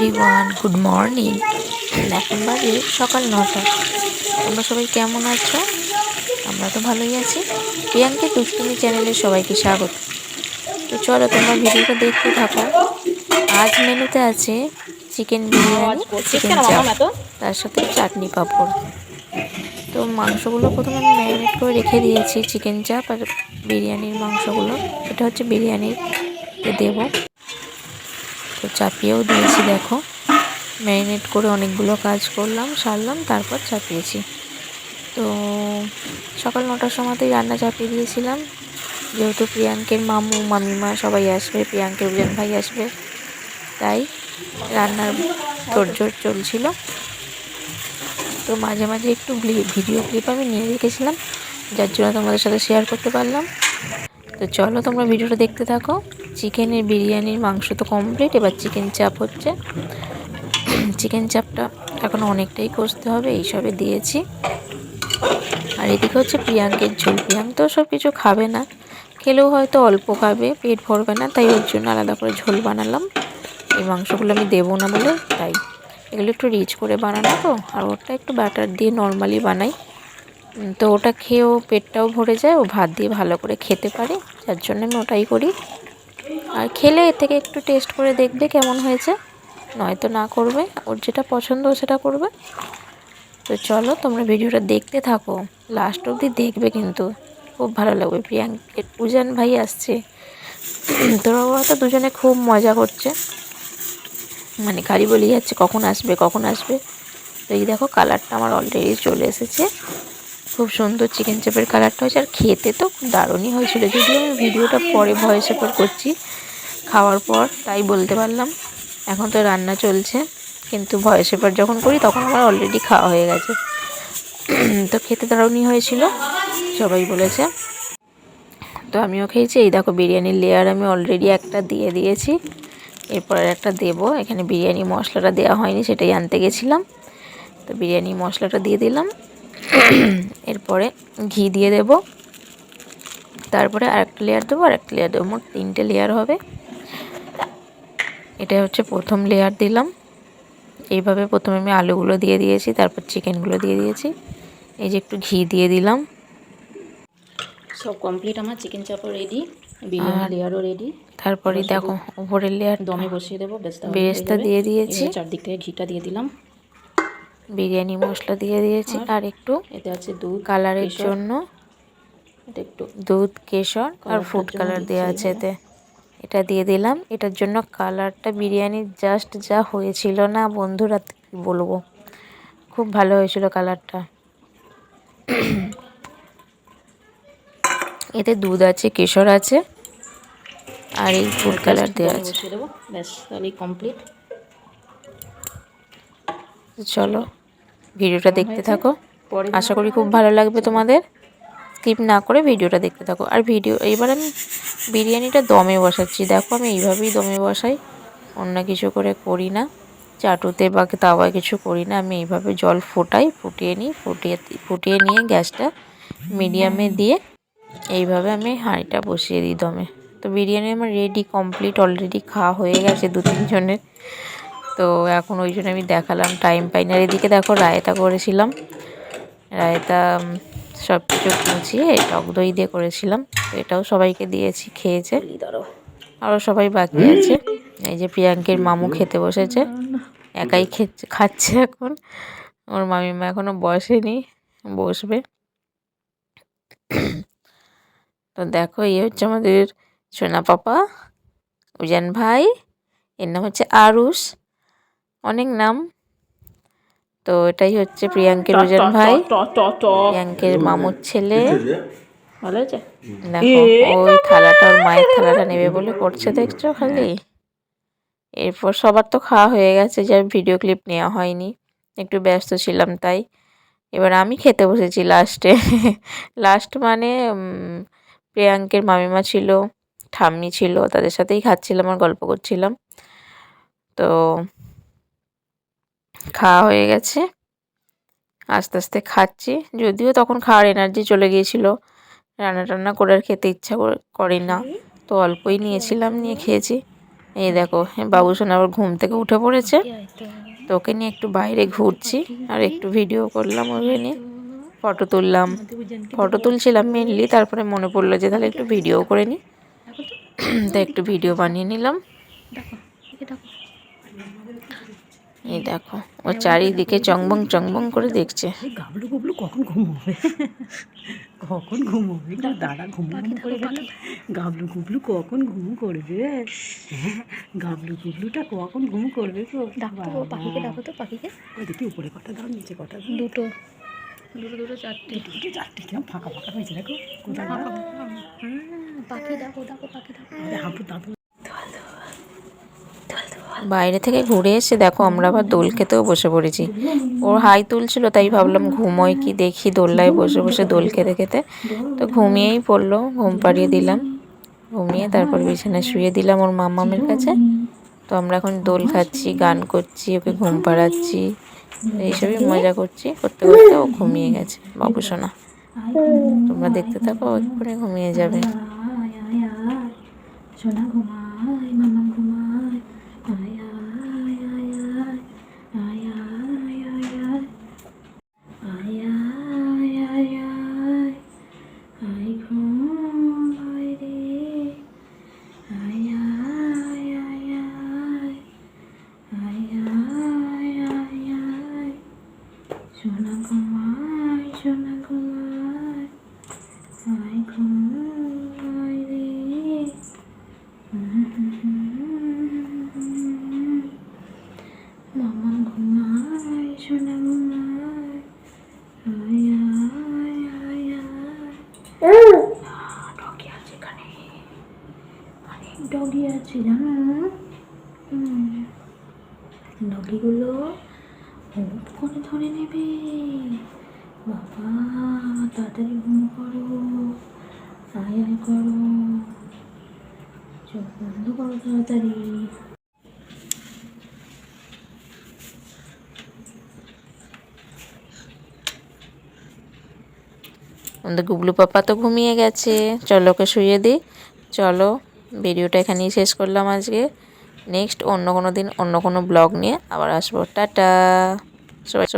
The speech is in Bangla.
এভরিওয়ান গুড মর্নিং এখন বাজে সকাল নটা। তোমরা সবাই কেমন আছো? আমরা তো ভালোই আছি। প্রিয়াঙ্কে দুষ্টুমি চ্যানেলে সবাইকে স্বাগত। তো চলো তোমরা ভিডিওটা দেখতে থাকো। আজ মেনুতে আছে চিকেন বিরিয়ানি, চিকেন চাপ, তার সাথে চাটনি পাঁপড়। তো মাংসগুলো প্রথমে আমি ম্যারিনেট করে রেখে দিয়েছি, চিকেন চাপ আর বিরিয়ানির মাংসগুলো। এটা হচ্ছে বিরিয়ানির দেবো। তো চাপিয়েও দিয়েছি, দেখো। ম্যারিনেট করে অনেকগুলো কাজ করলাম, সারলাম, তারপর চাপিয়েছি। তো সকাল নটার সময়তেই রান্না চাপিয়ে দিয়েছিলাম। যেহেতু প্রিয়াঙ্কের মামু, মামিমা সবাই আসবে, প্রিয়াঙ্কের উজান ভাই আসবে, তাই রান্নার তোড়জোড় চলছিল। তো মাঝে মাঝে একটু ভিডিও ক্লিপ আমি নিয়ে রেখেছিলাম, যার জন্য তোমাদের সাথে শেয়ার করতে পারলাম। তো চলো তোমরা ভিডিওটা দেখতে থাকো। চিকেনের বিরিয়ানির মাংস তো কমপ্লিট এবার চিকেন চাপ হচ্ছে। চিকেন চাপটা এখন অনেকটাই কষতে হবে, এইসবে দিয়েছি। আর এদিকে হচ্ছে প্রিয়াঙ্কের ঝোল। প্রিয়াঙ্ক তো সব কিছু খাবে না, খেলেও হয়তো অল্প খাবে, পেট ভরবে না, তাই ওর জন্য আলাদা করে ঝোল বানালাম। এই মাংসগুলো আমি দেবো না বলে, তাই এগুলো একটু রিচ করে বানানো তো, আর ওটা একটু ব্যাটার দিয়ে নর্মালি বানাই। তো ওটা খেয়েও পেটটাও ভরে যায়, ও ভাত দিয়ে ভালো করে খেতে পারে, যার জন্য আমি ওটাই করি। আর খেলে এর থেকে একটু টেস্ট করে দেখবে কেমন হয়েছে। নয়তো না করবে, ওর যেটা পছন্দ সেটা করবে। তো চলো তোমরা ভিডিওটা দেখতে থাকো লাস্ট অবধি দেখবে কিন্তু। খুব ভালো লাগবে প্রিয়াঙ্কের পূজান ভাই আসছে। তোরা ওরা তো দুজনে খুব মজা করছে। মানে গাড়ি বলে যাচ্ছে, কখন আসবে কখন আসবে। তো এই দেখো কালারটা আমার অলরেডি চলে এসেছে। খুব সুন্দর চিকেন চাপের কালারটা হয়েছে, আর খেতে তো দারুণই হয়েছিল। যদিও আমি ভিডিওটা পরে ভয়েস ওভার করছি, খাওয়ার পর তাই বলতে পারলাম। এখন তো রান্না চলছে, কিন্তু ভয়েস ওভার যখন করি তখন আমার অলরেডি খাওয়া হয়ে গেছে। তো খেতে দারুণই হয়েছিল, সবাই বলেছে। তো আমিও খেয়েছি, এই দেখো বিরিয়ানির লেয়ার আমি অলরেডি একটা দিয়ে দিয়েছি। এরপর একটা দেবো, এখানে বিরিয়ানি মশলাটা দেওয়া হয়নি, সেটাই আনতে গেছিলাম। তো বিরিয়ানি মশলাটা দিয়ে দিলাম। এরপরে ঘি দিয়ে দেব। তারপরে আরেকটা লেয়ার দেবো আর একটা লেয়ার দেবো। মোট তিনটে লেয়ার হবে। এটা হচ্ছে প্রথম লেয়ার দিলাম। এইভাবে প্রথমে আমি আলুগুলো দিয়ে দিয়েছি তারপর চিকেনগুলো দিয়ে দিয়েছি। এই যে একটু ঘি দিয়ে দিলাম। সব কমপ্লিট আমার চিকেন চাপও রেডি বিরিয়ানি লেয়ারও রেডি তারপরে দেখো উপরের লেয়ার দমে বসিয়ে দেবো বেস্তা বেরেস্তা দিয়ে দিয়েছি। চারদিক থেকে ঘিটা দিয়ে দিলাম। বিরিয়ানি মশলা দিয়ে দিয়েছি আর একটু এতে আছে দুধ কালারের জন্য। একটু দুধ কেশর আর ফুড কালার দেওয়া আছে এতে। এটা দিয়ে দিলাম। এটার জন্য কালারটা বিরিয়ানির জাস্ট যা হয়েছিল না বন্ধুরা কি বলব? খুব ভালো হয়েছিল কালারটা। এতে দুধ আছে কেশর আছে আর এই ফুড কালার দেওয়া আছে। ব্যাস তাহলেই কমপ্লিট চলো। ভিডিওটা দেখতে থাকো। আশা করি খুব ভালো লাগবে তোমাদের। স্কিপ না করে ভিডিওটা দেখতে থাকো। আর ভিডিও এবার আমি বিরিয়ানিটা দমে বসাচ্ছি। দেখো আমি এইভাবেই দমে বসাই। অন্য কিছু করে করি না। চাটুতে বা তাওয়ায় কিছু করি না। আমি এইভাবে জল ফোটাই ফুটিয়ে নিই ফুটিয়ে ফুটিয়ে নিয়ে গ্যাসটা মিডিয়ামে দিয়ে এইভাবে আমি হাঁড়িটা বসিয়ে দিই দমে। তো বিরিয়ানি আমার রেডি কমপ্লিট অলরেডি খাওয়া হয়ে গেছে দু তিনজনের তো এখন ওই জন্য আমি দেখালাম টাইম পাই না এদিকে দেখো রায়তা করেছিলাম। রায়তা সব কিছু মুছিয়ে টক দই দিয়ে করেছিলাম। এটাও সবাইকে দিয়েছি খেয়েছে। আরও সবাই বাকি আছে। এই যে প্রিয়াঙ্কের মামু খেতে বসেছে। একাই খেচ্ছে খাচ্ছে এখন। ওর মামিমা এখনও বসেনি বসবে। তো দেখো এই হচ্ছে আমাদের সোনা পাপা উজান ভাই এর নাম হচ্ছে আরুষ। অনেক নাম। তো এটাই হচ্ছে প্রিয়াঙ্কের উজান ভাই। প্রিয়াঙ্কের মামুর ছেলে। ভালো দেখো ওই থালাটা ওর মায়ের থালাটা নেবে বলে করছে দেখছ খালি? এরপর সবার তো খাওয়া হয়ে গেছে যার ভিডিও ক্লিপ নেওয়া হয়নি। একটু ব্যস্ত ছিলাম তাই। এবার আমি খেতে বসেছি লাস্টে লাস্ট মানে প্রিয়াঙ্কের মামিমা ছিল ঠাম্মি ছিল তাদের সাথেই খাচ্ছিলাম আর গল্প করছিলাম। তো খাওয়া হয়ে গেছে। আস্তে আস্তে খাচ্ছি। যদিও তখন খাওয়ার এনার্জি চলে গিয়েছিল। রান্না টান্না করে আর খেতে ইচ্ছা করে- না। তো অল্পই নিয়েছিলাম নিয়ে খেয়েছি। এই দেখো বাবুসোন আবার ঘুম থেকে উঠে পড়েছে। তো ওকে নিয়ে একটু বাইরে ঘুরছি আর একটু ভিডিও করলাম ওকে নিয়ে। ফটো তুললাম। ফটো তুলছিলাম মেনলি তারপরে মনে পড়ল যে তাহলে একটু ভিডিও করে নিই তো। একটু ভিডিও বানিয়ে নিলাম। এই দেখো ও চারিদিকে চংবং চংবং করে দেখছে। গাবলু গুবলু কখন ঘুমোবে কখন ঘুমোবে না দাদা ঘুম ঘুম করবে গাবলু গুবলু কখন ঘুম করবে? হ্যাঁ গাবলু গুবলুটা কখন ঘুম করবে গো? ডাকো তো পাখিকে ডাকো তো পাখিকে। ওই দেখি উপরে কটা দাও নিচে কটা দাও। দুটো। দুটো দুটো চারটে। দুটো চারটে। কিরম ফাঁকা ফাঁকা হয়েছে দেখো। কোথায় পাখি ডাকো ডাকো পাখি ডাকো। হাঁপু তাপু বাইরে থেকে ঘুরে এসে দেখো আমরা আবার দোল খেতেও বসে পড়েছি। ওর হাই তুলছিল, তাই ভাবলাম ঘুমোয় কি দেখি, দোলনায় বসে বসে দোল খেতে খেতে। তো ঘুমিয়েই পড়ল, ঘুম পাড়িয়ে দিলাম। ঘুমিয়ে তারপর বিছানায় শুয়ে দিলাম ওর মামামের কাছে। তো আমরা এখন দোল খাচ্ছি, গান করছি, ওকে ঘুম পাড়াচ্ছি, এইসবই মজা করছি। করতে করতে ও ঘুমিয়ে গেছে বাবু সোনা তোমরা দেখতে থাকো এক্ষুনি ঘুমিয়ে যাবে। সোনা ঘুমায় মামা সোনা ঘুমায় সোনা ঘুমায় আয় ঘুমায় রে মামা ঘুমায় সোনা ঘুমায় আয় আয় আয় আয় ডগি আছে এখানে। অনেক ডগি আছে জানো? ডগিগুলো ধরে নেবে? বাবা, তাড়াতাড়ি ঘুম করো। আয় আয় করো। চোখ বন্ধ করো তাড়াতাড়ি। আমাদের গুবলু পাপা তো ঘুমিয়ে গেছে। চলো ওকে শুয়ে দিই। চলো, ভিডিওটা এখানেই শেষ করলাম আজকে। নেক্সট অন্য কোনো দিন অন্য কোনো ব্লগ নিয়ে আবার আসব। টাটা! সবাই